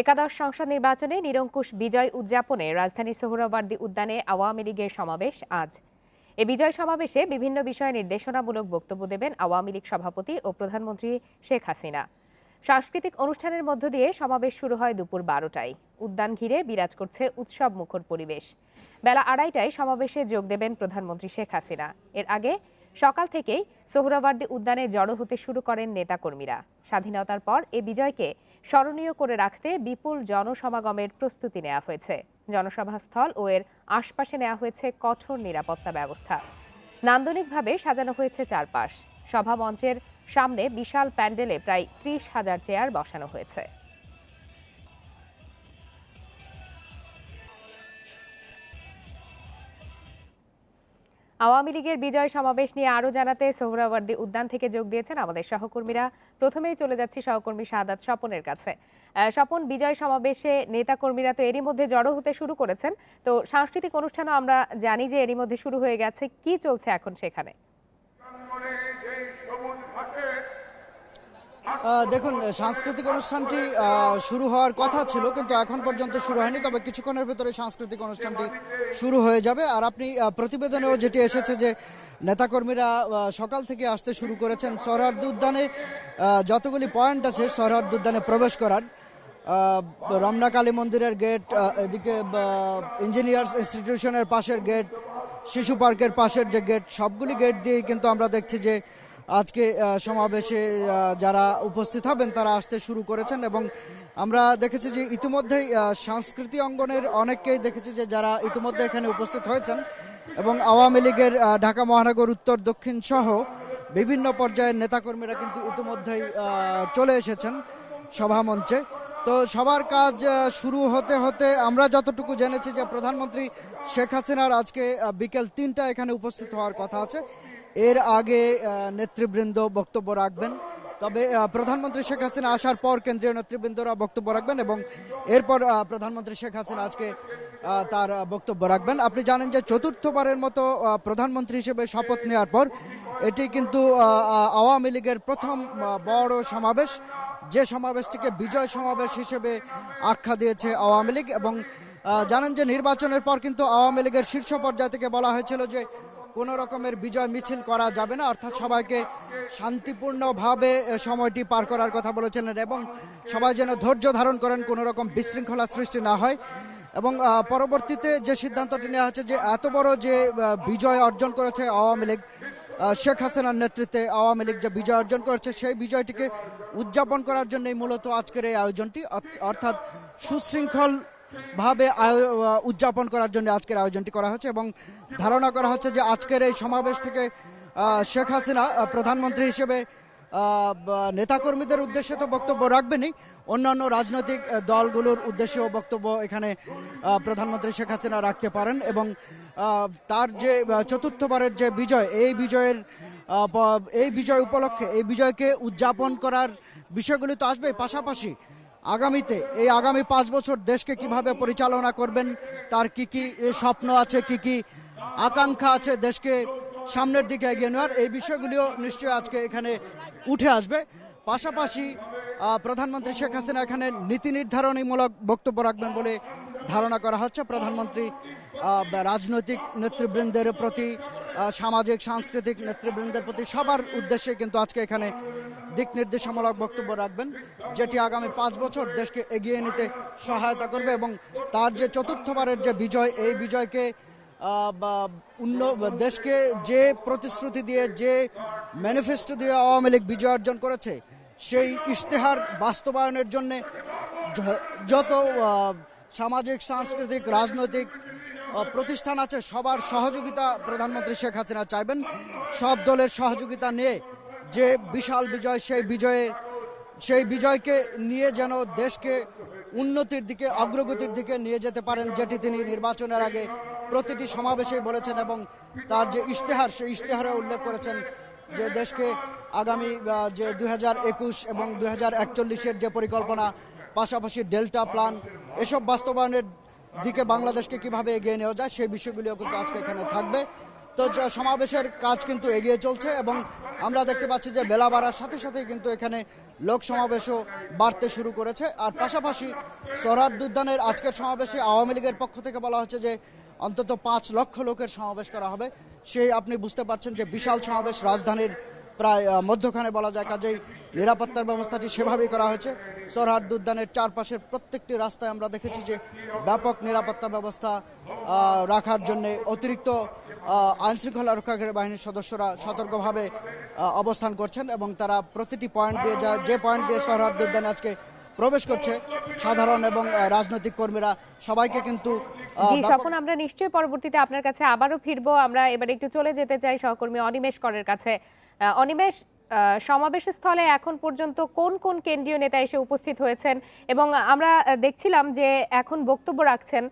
একাদশ সংসদ নির্বাচনে নিরঙ্কুশ বিজয় উদযাপনে রাজধানীর সোহরাওয়ার্দী উদ্যানে আওয়ামী লীগের সমাবেশ আজ। এ বিজয় সমাবেশে বিভিন্ন বিষয়ে নির্দেশনামূলক বক্তব্য দেবেন আওয়ামী লীগ সভাপতি ও প্রধানমন্ত্রী শেখ হাসিনা। সাংস্কৃতিক অনুষ্ঠানের মধ্য দিয়ে সমাবেশ শুরু হয় দুপুর বারোটায়। উদ্যান ঘিরে বিরাজ করছে উৎসব মুখর পরিবেশ। বেলা আড়াইটায় সমাবেশে যোগ দেবেন প্রধানমন্ত্রী শেখ হাসিনা। এর আগে সকাল থেকেই সোহরাওয়ার্দী উদ্যানে জড়ো হতে শুরু করেন নেতাকর্মীরা। স্বাধীনতার পর এ বিজয়কে স্মরণীয় করে রাখতে বিপুল জনসমাগমের প্রস্তুতি নেওয়া হয়েছে। জনসভাস্থল ও এর আশপাশে নেওয়া হয়েছে কঠোর নিরাপত্তা ব্যবস্থা। নান্দনিকভাবে সাজানো হয়েছে চারপাশ। সভা মঞ্চের সামনে বিশাল প্যান্ডেলে প্রায় ত্রিশ হাজার চেয়ার বসানো হয়েছে। আওয়ামী লীগের বিজয় সমাবেশ নিয়ে আরও জানাতে সোহরাওয়ার্দী উদ্যান থেকে যোগ দিয়েছেন আমাদের সহকর্মীরা। প্রথমেই চলে যাচ্ছি সহকর্মী সাদাত স্বপনের কাছে। স্বপন, বিজয় সমাবেশে নেতাকর্মীরা তো এরই মধ্যে জড়ো হতে শুরু করেছেন। তো সাংস্কৃতিক অনুষ্ঠানও আমরা জানি যে এরই মধ্যে শুরু হয়ে গেছে। কি চলছে এখন সেখানে? দেখুন, সাংস্কৃতিক অনুষ্ঠানটি শুরু হওয়ার কথা ছিল, কিন্তু এখন পর্যন্ত শুরু হয়নি, তবে কিছুক্ষণের ভেতরে সাংস্কৃতিক অনুষ্ঠানটি শুরু হয়ে যাবে। আর আপনি প্রতিবেদনেও যেটি এসেছে যে নেতাকর্মীরা সকাল থেকে আসতে শুরু করেছেন সরহার্দ উদ্যানে যতগুলি পয়েন্ট আছে সরহার্দ উদ্যানে প্রবেশ করার রমনা কালী মন্দিরের গেট এদিকে ইঞ্জিনিয়ার্স ইনস্টিটিউশনের পাশের গেট, শিশু পার্কের পাশের যে গেট, সবগুলি গেট দিয়েই কিন্তু আমরা দেখছি যে আজকে সমাবেশে যারা উপস্থিত হবেন তারা আসতে শুরু করেছেন এবং আমরা দেখেছি যে ইতিমধ্যেই সংস্কৃতি অঙ্গনের অনেককেই দেখেছি যে যারা ইতিমধ্যে এখানে উপস্থিত হয়েছেন এবং আওয়ামী লীগের ঢাকা মহানগর উত্তর দক্ষিণ সহ বিভিন্ন পর্যায়ের নেতাকর্মীরা কিন্তু ইতিমধ্যেই চলে এসেছেন সভামঞ্চে তো সবার কাজ শুরু হতে হতে আমরা যতটুকু জেনেছি যে প্রধানমন্ত্রী শেখ হাসিনার আজকে বিকেল তিনটা এখানে উপস্থিত হওয়ার কথা আছে। এর আগে নেতৃবৃন্দ বক্তব্য রাখবেন। তবে প্রধানমন্ত্রী শেখ হাসিনা আসার পর কেন্দ্রীয় নেতৃবৃন্দরা বক্তব্য রাখবেন এবং এরপর প্রধানমন্ত্রী শেখ হাসিনা আজকে তার বক্তব্য রাখবেন। আপনি জানেন যে চতুর্থবারের মতো প্রধানমন্ত্রী হিসেবে শপথ নেওয়ার পর এটি কিন্তু আওয়ামী লীগের প্রথম বড় সমাবেশ। যে সমাবেশটিকে বিজয় সমাবেশ হিসেবে আখ্যা দিয়েছে আওয়ামী লীগ এবং জানেন যে নির্বাচনের পর কিন্তু আওয়ামী লীগের শীর্ষ পর্যায় থেকে বলা হয়েছিল যে কোন রকমের বিজয় মিছিল করা যাবে না। অর্থাৎ সবাইকে শান্তিপূর্ণভাবে সময়টি পার করার কথা বলেছিলেন এবং সবাই যেন ধৈর্য ধারণ করেন, কোনো রকম বিশৃঙ্খলা সৃষ্টি না হয়। এবং পরবর্তীতে যে সিদ্ধান্তটি নেওয়া হয়েছে যে এত বড় যে বিজয় অর্জন করেছে আওয়ামী লীগ শেখ হাসিনার নেতৃত্বে আওয়ামী লীগ যে বিজয় অর্জন করেছে, সেই বিজয়টিকে উদযাপন করার জন্যই মূলত আজকের এই আয়োজনটি। অর্থাৎ সুশৃঙ্খল ভাবে উদযাপন করার জন্য আজকের আয়োজনটি করা হচ্ছে এবং ধারণা করা হচ্ছে যে আজকের এই সমাবেশ থেকে শেখ হাসিনা প্রধানমন্ত্রী হিসেবে নেতাকর্মীদের উদ্দেশ্যে তো বক্তব্য রাখবেনই। অন্যান্য রাজনৈতিক দলগুলোর উদ্দেশ্যেও বক্তব্য এখানে প্রধানমন্ত্রী শেখ হাসিনা রাখতে পারেন এবং তার যে চতুর্থবারের যে বিজয়, এই বিজয়ের এই বিজয় উপলক্ষে, এই বিজয়কে উদযাপন করার বিষয়গুলি তো আসবে পাশাপাশি আগামীতে, এই আগামী পাঁচ বছর দেশকে কীভাবে পরিচালনা করবেন, তার কি কি স্বপ্ন আছে, কি কি আকাঙ্ক্ষা আছে দেশকে সামনের দিকে এগিয়ে নেওয়ার, এই বিষয়গুলিও নিশ্চয়ই আজকে এখানে উঠে আসবে। পাশাপাশি প্রধানমন্ত্রী শেখ হাসিনা এখানে নীতি নির্ধারণীমূলক বক্তব্য রাখবেন বলে ধারণা করা হচ্ছে। প্রধানমন্ত্রী রাজনৈতিক নেতৃবৃন্দের প্রতি সামাজিক, সাংস্কৃতিক নেতৃবৃন্দের প্রতি সবার উদ্দেশ্যে কিন্তু আজকে এখানে দিক নির্দেশমূলক বক্তব্য রাখবেন, যেটি আগামী পাঁচ বছর দেশকে এগিয়ে নিতে সহায়তা করবে এবং তার যে চতুর্থবারের যে বিজয়, এই বিজয়কে দেশকে যে প্রতিশ্রুতি দিয়ে, যে ম্যানিফেস্টো দিয়ে আওয়ামী লীগ বিজয় অর্জন করেছে, সেই ইশতেহার বাস্তবায়নের জন্য যত সামাজিক, সাংস্কৃতিক, রাজনৈতিক প্রতিষ্ঠান আছে, সবার সহযোগিতা প্রধানমন্ত্রী শেখ হাসিনা চাইবেন। সব দলের সহযোগিতা নিয়ে যে বিশাল বিজয়, সেই বিজয়ে, সেই বিজয়কে নিয়ে যেন দেশকে উন্নতির দিকে, অগ্রগতির দিকে নিয়ে যেতে পারেন, যেটি তিনি নির্বাচনের আগে প্রতিটি সমাবেশে বলেছেন এবং তার যে ইশতেহার, সেই ইশতেহারে উল্লেখ করেছেন যে দেশকে আগামী যে দু হাজার একুশ এবং দুই একচল্লিশের যে পরিকল্পনা, পাশাপাশি ডেল্টা প্ল্যান, এসব বাস্তবায়নের দিকে বাংলাদেশকে কীভাবে এগিয়ে নেওয়া যায়, সেই বিষয়গুলিও কিন্তু আজকে এখানে থাকবে। তো সমাবেশের কাজ কিন্তু এগিয়ে চলছে এবং আমরা দেখতে পাচ্ছি যে বেলা বাড়ার সাথে সাথে কিন্তু এখানে লোক সমাবেশও বাড়তে শুরু করেছে। আর পাশাপাশি সোহরাদ উদ্যানের আজকের সমাবেশে আওয়ামী লীগের পক্ষ থেকে বলা হচ্ছে যে অন্তত পাঁচ লক্ষ লোকের সমাবেশ করা হবে। সেই আপনি বুঝতে পারছেন যে বিশাল সমাবেশ রাজধানীর প্রায় মধ্যখানে বলা যায় কাজেই নিরাপত্তার ব্যবস্থাটি সেভাবেই করা হয়েছে। সরহাদ উদ্যানের চারপাশের প্রত্যেকটি রাস্তায় আমরা দেখেছি যে ব্যাপক নিরাপত্তা ব্যবস্থা রাখার জন্য অতিরিক্ত আইন শৃঙ্খলা রক্ষাকারী বাহিনীর সদস্যরা সতর্কভাবে অবস্থান করছেন এবং তারা প্রতিটি পয়েন্ট দিয়ে যা যে পয়েন্ট দিয়ে সরহাদ উদ্যানে আজকে প্রবেশ করছে সাধারণ এবং রাজনৈতিক কর্মীরা সবাইকে কিন্তু জি স্বপন আমরা নিশ্চয়ই পরবর্তীতে আপনার কাছে আবারও ফিরবো। আমরা এবার একটু চলে যেতে চাই সহকর্মী অনিমেষ করের কাছে। অনিমেষ সমাবেশ স্থলে এখন পর্যন্ত কোন কোন কেন্দ্রীয় নেতা এসে উপস্থিত হয়েছেন? এবং আমরা দেখছিলাম যে এখন বক্তব্য রাখছেন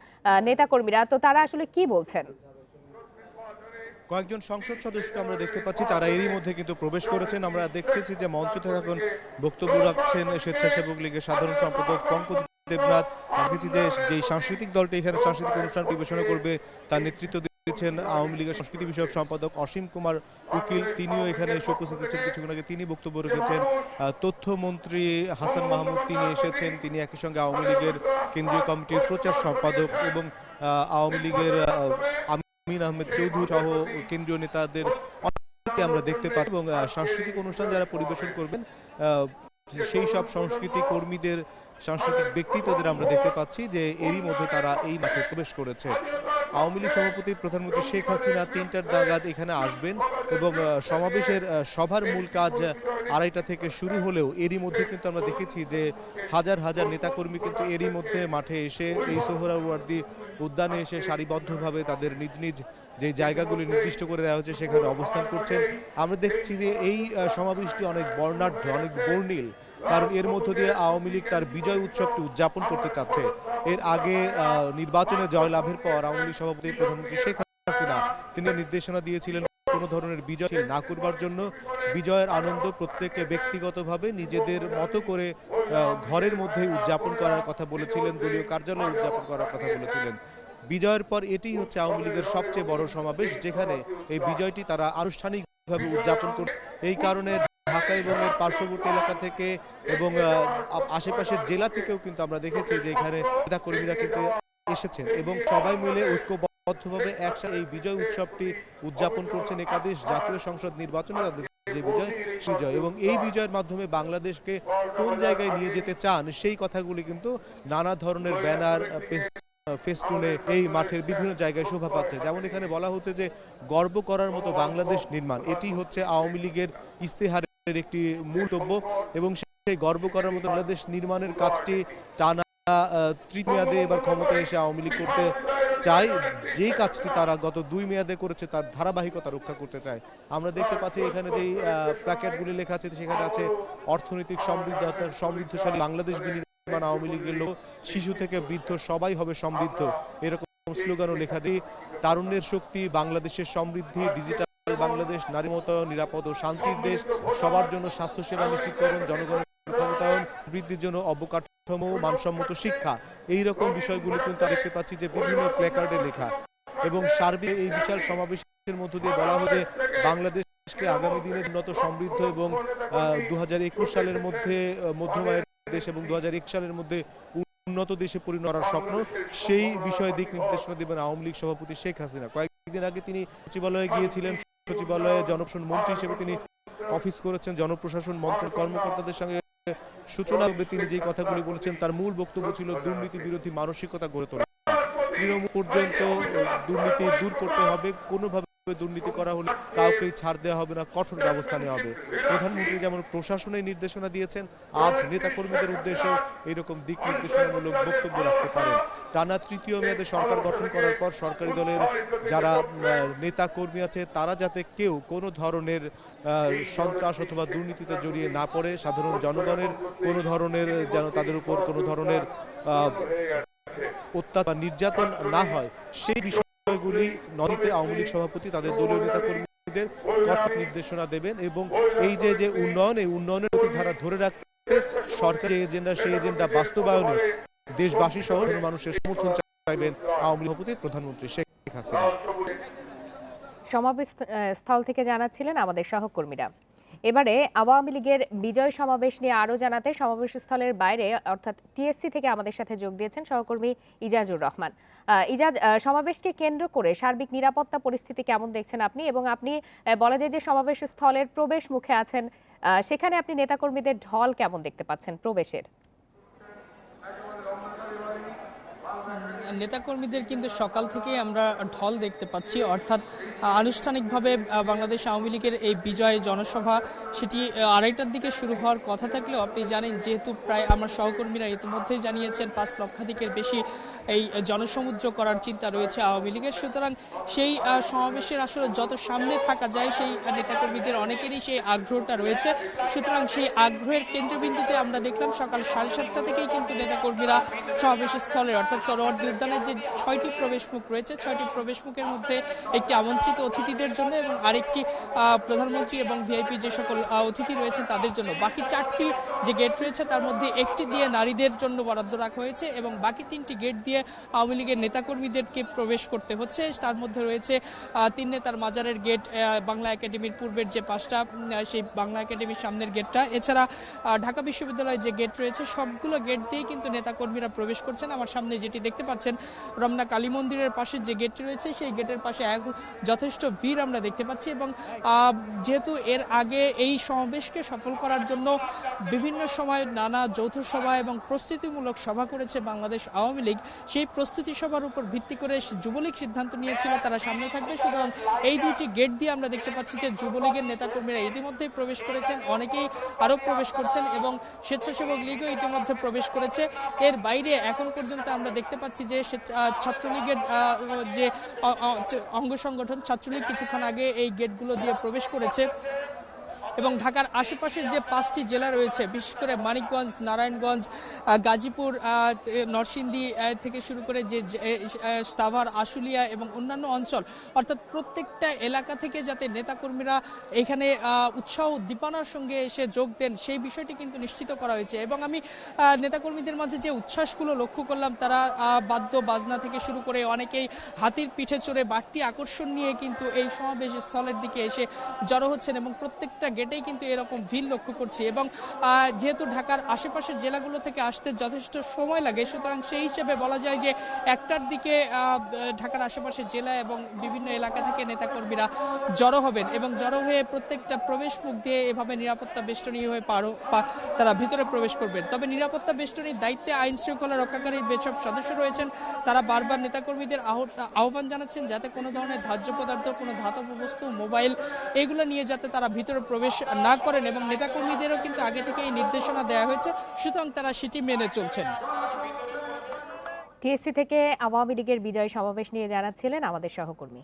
নেতাকর্মীরা। তো তারা আসলে কি বলছেন? কয়েকজন সংসদ সদস্যকে আমরা দেখতে পাচ্ছি, তারা এরই মধ্যে কিন্তু প্রবেশ করেছেন। আমরা দেখতেছি যে মঞ্চ থেকে এখন বক্তব্য রাখছেন স্বেচ্ছাসেবক লীগের সাধারণ সম্পাদক পঙ্কজ দেবনাথ। দেখেছি যে যে সাংস্কৃতিক দলটি এখানে সাংস্কৃতিক অনুষ্ঠান পরিবেশনা করবে, তার নেতৃত্ব দিচ্ছেন আওয়ামী লীগের সংস্কৃতি বিষয়ক সম্পাদক অসীম কুমার উকিল। তিনিও এখানে এসে উপস্থিত হচ্ছেন কিছুক্ষণ আগে তিনি বক্তব্য রেখেছেন। তথ্যমন্ত্রী হাসান মাহমুদ, তিনি এসেছেন। তিনি একই সঙ্গে আওয়ামী লীগের কেন্দ্রীয় কমিটির প্রচার সম্পাদক এবং আওয়ামী লীগের আমিন আহমেদ চৌধুরী সহ কেন্দ্রীয় নেতাদের আমরা দেখতে পাই এবং সাংস্কৃতিক অনুষ্ঠান যারা পরিবেশন করবেন সেই সব সংস্কৃতি কর্মীদের, সাংস্কৃতিক ব্যক্তিত্বদের আমরা দেখতে পাচ্ছি যে এরই মধ্যে তারা এই মাঠে প্রবেশ করেছে। আওয়ামী লীগ সভাপতি প্রধানমন্ত্রী শেখ হাসিনা তিনটার নাগাদ এখানে আসবেন এবং সমাবেশের সভার মূল কাজ আড়াইটা থেকে শুরু হলেও এরই মধ্যে কিন্তু আমরা দেখেছি যে হাজার হাজার নেতাকর্মী কিন্তু এরই মধ্যে মাঠে এসে এই সোহরাওয়ার্দী উদ্যানে এসে সারিবদ্ধভাবে তাদের নিজ নিজ যে জায়গাগুলি নির্দিষ্ট করে দেওয়া হয়েছে সেখানে অবস্থান করছেন। আমরা দেখছি যে এই সমাবেশটি অনেক বর্ণাঢ্য, অনেক বর্ণিল। কারণ এর মধ্য দিয়ে আওয়ামী লীগ তার বিজয় উৎসবটি উদযাপন করতে চাচ্ছে। এর আগে নির্বাচনে জয়লাভের পর আওয়ামী লীগ সভাপতি প্রধানমন্ত্রী শেখ হাসিনা তিনি নির্দেশনা দিয়েছিলেন কোনো ধরনের বিজয় না করবার জন্য। বিজয়ের আনন্দ প্রত্যেকে ব্যক্তিগতভাবে নিজেদের মতো করে ঘরের মধ্যে উদযাপন করার কথা বলেছিলেন, দলীয় কার্যালয়ে উদযাপন করার কথা বলেছিলেন। বিজয়ের পর এটি হচ্ছে আওয়ামী লীগের সবচেয়ে বড় সমাবেশ, যেখানে এই বিজয়টি তারা আনুষ্ঠানিকভাবে উদযাপন করছে এই কারণে ঢাকা এবং এর পার্শ্ববর্তী এলাকা থেকে এবং আশেপাশের জেলা থেকেও কিন্তু আমরা দেখেছি যে এখানে নেতা কর্মীরা কিন্তু এসেছেন এবং সবাই মিলে ঐক্যবদ্ধভাবে একসাথে এই বিজয় উৎসবটি উদযাপন করছেন একাদেশ জাতীয় সংসদ নির্বাচনে তাদের যে বিজয় বিজয় এবং এই বিজয়ের মাধ্যমে বাংলাদেশকে কোন জায়গায় নিয়ে যেতে চান সেই কথাগুলি কিন্তু নানা ধরনের ব্যানার ফেস্টুনে এই মাঠের বিভিন্ন জায়গায় শোভা পাচ্ছে। যেমন এখানে বলা হচ্ছে যে গর্ব করার মতো বাংলাদেশ নির্মাণ, এটি হচ্ছে আওয়ামী লীগের ইস্তেহারের একটি মূলতব্য এবং সেই গর্ব করার মতো বাংলাদেশ নির্মাণের কাজটি টানা তৃতীয় মেয়াদে এবার ক্ষমতায় এসে আওয়ামী লীগ করতে চায়। যেই কাজটি তারা গত দুই মেয়াদে করেছে তার ধারাবাহিকতা রক্ষা করতে চায়। আমরা দেখতে পাচ্ছি এখানে যেই প্ল্যাকেটগুলি লেখা আছে, সেখানে আছে অর্থনৈতিক সমৃদ্ধ, সমৃদ্ধশালী বাংলাদেশ বিনির্মাণ আওয়ামী লীগের লোক, শিশু থেকে বৃদ্ধ, সবাই হবে সমৃদ্ধ। এরকম স্লোগানও লেখা। দিই তারুণ্যের শক্তি বাংলাদেশের সমৃদ্ধি ডিজিটাল বাংলাদেশ নারী মতো নিরাপদ ও শান্তির দেশ। সবার জন্য স্বাস্থ্যসেবা নিশ্চিতকরণ জনগণের ক্ষমতায়ন বৃদ্ধির জন্য অবকাঠামো, মানসম্মত শিক্ষা। এই রকম বিষয়গুলি কিন্তু দেখতে পাচ্ছি যে বিভিন্ন প্ল্যাকার্ডে লেখা। এবং সার্বিক এই বিশাল সমাবেশের মধ্য দিয়ে বলা হচ্ছে বাংলাদেশকে আগামী দিনে উন্নত, সমৃদ্ধ এবং দু হাজার একুশ সালের মধ্যে মধ্যমায়ের দেশ এবং দু সালের মধ্যে উন্নত দেশে পরিণত করার স্বপ্ন। সেই বিষয়ে দিক নির্দেশনা দেবেন আওয়ামী লীগ সভাপতি শেখ হাসিনা। কয়েকদিন আগে তিনি সচিবালয়ে গিয়েছিলেন। সচিবালয়ে জনপ্রশাসন মন্ত্রী হিসেবে তিনি অফিস করেছেন, জনপ্রশাসন মন্ত্রণ কর্মকর্তাদের সঙ্গে সূচনা তিনি যে কথাগুলি বলেছেন, তার মূল বক্তব্য ছিল দুর্নীতি বিরোধী মানসিকতা গড়ে তোলা। তৃণমূল পর্যন্ত দুর্নীতি দূর করতে হবে, কোনোভাবে দুর্নীতি করা হলে কাউকেই ছাড় দেওয়া হবে না, কঠোর ব্যবস্থা নেওয়া হবে। প্রধানমন্ত্রী যেমন প্রশাসনের নির্দেশনা দিয়েছেন, আজ নেতাকর্মীদের উদ্দেশ্যে এরকম দিক নির্দেশনামূলক বক্তব্য রাখতে পারেন। টানা তৃতীয় মেয়াদে সরকার গঠন করার পর সরকারি দলের যারা নেতা কর্মী আছে, তারা যাতে কেউ কোনো ধরনের সন্ত্রাস অথবা দুর্নীতিতে জড়িয়ে না পড়ে, সাধারণ জনগণের কোনো ধরনের যেন তাদের উপর কোনো ধরনের অত্যাচার নির্যাতন না হয়, সেই বিষয়গুলি নদীতে আওয়ামী লীগ সভাপতি, তাদের দলীয় নেতা কর্মীদের কঠোর নির্দেশনা দেবেন এবং এই যে যে উন্নয়ন, এই উন্নয়নের প্রতি ধারা ধরে রাখতে সরকার যে এজেন্ডা, সেই এজেন্ডা বাস্তবায়নে দেশবাসী সহ মানুষের সমর্থন চাইবেন আওয়ামী লীগ প্রধানমন্ত্রী শেখ হাসিনা। সমাবেশ স্থল থেকে জানাচ্ছিলেন আমাদের সহকর্মীরা। এবারে আওয়ামী লীগের বিজয় সমাবেশ নিয়ে আরও জানাতে সমাবেশস্থলের বাইরে, অর্থাৎ টিএসসি থেকে আমাদের সাথে যোগ দিয়েছেন সহকর্মী ইজাজুর রহমান। ইজাজ সমাবেশকে কেন্দ্র করে সার্বিক নিরাপত্তা পরিস্থিতি কেমন দেখছেন আপনি? এবং আপনি বলা যায় যে সমাবেশ স্থলের প্রবেশ মুখে আছেন সেখানে আপনি নেতাকর্মীদের ঢল কেমন দেখতে পাচ্ছেন প্রবেশের? নেতাকর্মীদের কিন্তু সকাল থেকেই আমরা ঢল দেখতে পাচ্ছি। অর্থাৎ আনুষ্ঠানিকভাবে বাংলাদেশ আওয়ামী লীগের এই বিজয় জনসভা, সেটি আড়াইটার দিকে শুরু হওয়ার কথা থাকলেও আপনি জানেন, যেহেতু প্রায় আমার সহকর্মীরা ইতিমধ্যেই জানিয়েছেন, পাঁচ লক্ষাধিকের বেশি এই জনসমুদ্র করার চিন্তা রয়েছে আওয়ামী লীগের। সুতরাং সেই সমাবেশের আসলে যত সামনে থাকা যায়, সেই নেতাকর্মীদের অনেকেরই সেই আগ্রহটা রয়েছে। সুতরাং সেই আগ্রহের কেন্দ্রবিন্দুতে আমরা দেখলাম সকাল সাড়ে সাতটা থেকেই কিন্তু নেতাকর্মীরা সমাবেশের স্থলে অর্থাৎ সরোয়ার্দী উদ্যানের যে ছয়টি প্রবেশ মুখ রয়েছে, ছয়টি প্রবেশ মুখের মধ্যে একটি আমন্ত্রিত অতিথিদের জন্য এবং আরেকটি প্রধানমন্ত্রী এবং ভিআইপি যে সকল অতিথি রয়েছেন তাদের জন্য। বাকি চারটি যে গেট রয়েছে, তার মধ্যে একটি দিয়ে নারীদের জন্য বরাদ্দ রাখা হয়েছে এবং বাকি তিনটি গেট দিয়ে আওয়ামী লীগের নেতাকর্মীদেরকে প্রবেশ করতে হচ্ছে। তার মধ্যে রয়েছে তিন নেতার মাজারের গেট বাংলা একাডেমির পূর্বের যে আহ, সেই বাংলা একাডেমির সামনের গেটটা। এছাড়া ঢাকা বিশ্ববিদ্যালয়ের যে গেট রয়েছে সবগুলো গেট দিয়েই কিন্তু নেতাকর্মীরা প্রবেশ করছেন। আমার সামনে যেটি দেখতে পাচ্ছেন রমনা কালী মন্দিরের পাশে যে গেটটি রয়েছে সেই গেটের পাশে এক যথেষ্ট ভিড় আমরা দেখতে পাচ্ছি এবং যেহেতু এর আগে এই সমাবেশকে সফল করার জন্য বিভিন্ন সময় নানা যৌথ সভা এবং প্রস্তুতিমূলক সভা করেছে বাংলাদেশ আওয়ামী লীগ সেই প্রস্তুতি সভার উপর ভিত্তি করে যুবলীগ সিদ্ধান্ত নিয়েছিল, তারা সামনে থাকবে। সুতরাং এই দুইটি গেট দিয়ে আমরা দেখতে পাচ্ছি যে যুবলীগের নেতাকর্মীরা ইতিমধ্যেই প্রবেশ করেছেন, অনেকেই আরও প্রবেশ করছেন এবং স্বেচ্ছাসেবক লীগও ইতিমধ্যে প্রবেশ করেছে। এর বাইরে এখন পর্যন্ত আমরা দেখতে পাচ্ছি যে ছাত্রলীগের যে অঙ্গ সংগঠন, ছাত্রলীগ কিছুক্ষণ আগে এই গেটগুলো দিয়ে প্রবেশ করেছে। এবং ঢাকার আশেপাশের যে পাঁচটি জেলা রয়েছে, বিশেষ করে মানিকগঞ্জ, নারায়ণগঞ্জ গাজীপুর নরসিংদী থেকে শুরু করে যে সাভার, আশুলিয়া এবং অন্যান্য অঞ্চল, অর্থাৎ প্রত্যেকটা এলাকা থেকে যাতে নেতাকর্মীরা এখানে উৎসাহ উদ্দীপনার সঙ্গে এসে যোগ দেন, সেই বিষয়টি কিন্তু নিশ্চিত করা হয়েছে। এবং আমি নেতাকর্মীদের মাঝে যে উচ্ছ্বাসগুলো লক্ষ্য করলাম, তারা বাদ্য বাজনা থেকে শুরু করে অনেকেই হাতির পিঠে চড়ে বাড়তি আকর্ষণ নিয়ে কিন্তু এই সমাবেশ স্থলের দিকে এসে জড়ো হচ্ছেন এবং প্রত্যেকটা গেটেই কিন্তু এরকম ভিড় লক্ষ্য করছি এবং যেহেতু ঢাকার আশেপাশের জেলাগুলো থেকে আসতে যথেষ্ট সময় লাগে, সুতরাং সেই হিসেবে বলা যায় যে একটার দিকে ঢাকার আশেপাশের জেলা এবং বিভিন্ন এলাকা থেকে নেতাকর্মীরা জড়ো হবেন এবং জড়ো হয়ে প্রত্যেকটা প্রবেশ মুখ দিয়ে এভাবে নিরাপত্তা বেষ্টনী হয়ে পারো তারা ভিতরে প্রবেশ করবেন। তবে নিরাপত্তা বেষ্টনীর দায়িত্বে আইন শৃঙ্খলা রক্ষাকারীর যেসব সদস্য রয়েছেন। তারা বারবার নেতাকর্মীদের আহ্বান জানাচ্ছেন যাতে কোনো ধরনের ধার্য পদার্থ, কোনো ধাতব বস্তু, মোবাইল, এগুলো নিয়ে যাতে তারা ভিতরে প্রবেশ না করেন এবং নেতাকর্মীদেরও কিন্তু আগে থেকে এই নির্দেশনা দেওয়া হয়েছে, সুতরাং তারা সেটি মেনে চলছেন। টিএসসি থেকে আওয়ামী লীগের বিজয় সমাবেশ নিয়ে জানাচ্ছিলেন আমাদের সহকর্মী।